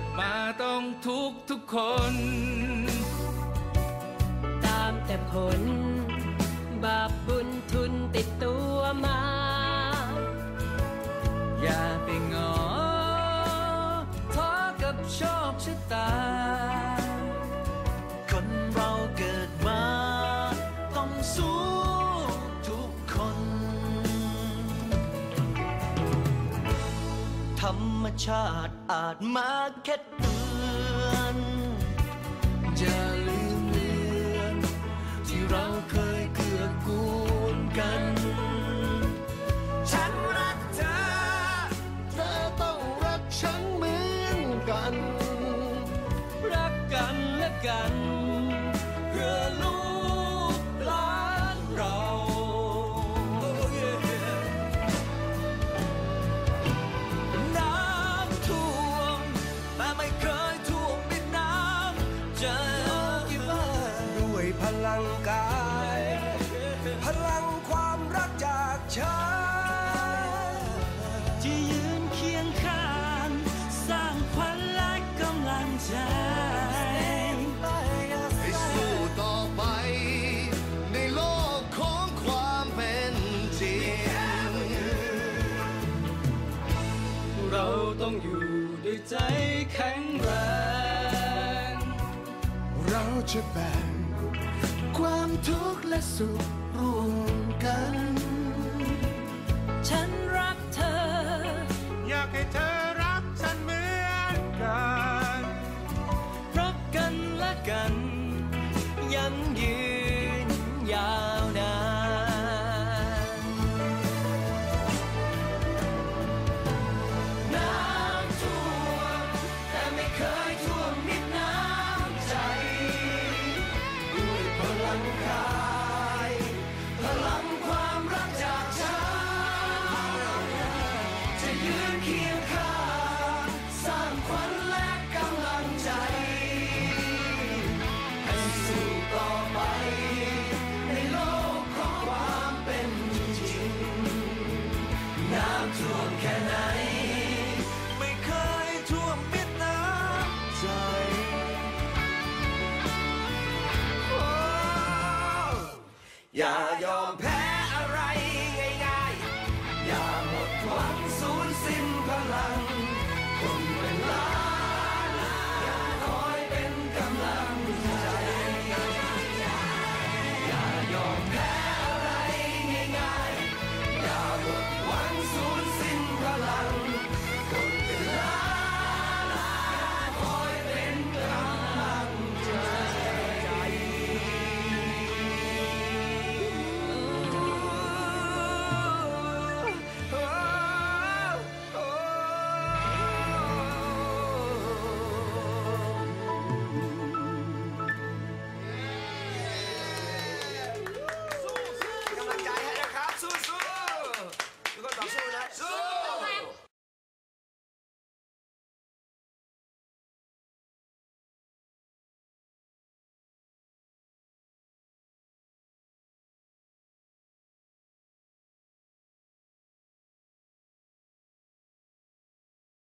ดมาต้องทุกทุกคน ตามแต่ผล บาปบุญทุนติดตัวมา อย่า รรมชาติอาจมาแค่เตือนจะลืมเลือนที่เราเคยเกื้อกูลกัน ฉันรักเธอ เธอต้องรักฉันเหมือนกัน ลังกาย พลังความรักจากฉันจะยืนเคียงข้าง สร้างขวัญและกำลังใจให้สู้ต่อไป ในโลกของความเป็นจริง เราต้องอยู่ด้วยใจแข็งแรง เราจะแบ่ง ความทุ น้ท่วมแค่ไหน ไม่เคยท่วมมิดน้ำใจออย่ายอมแพ้อะไรง่ายๆ อย่าหมดหวังสูญสิ้นพลังคน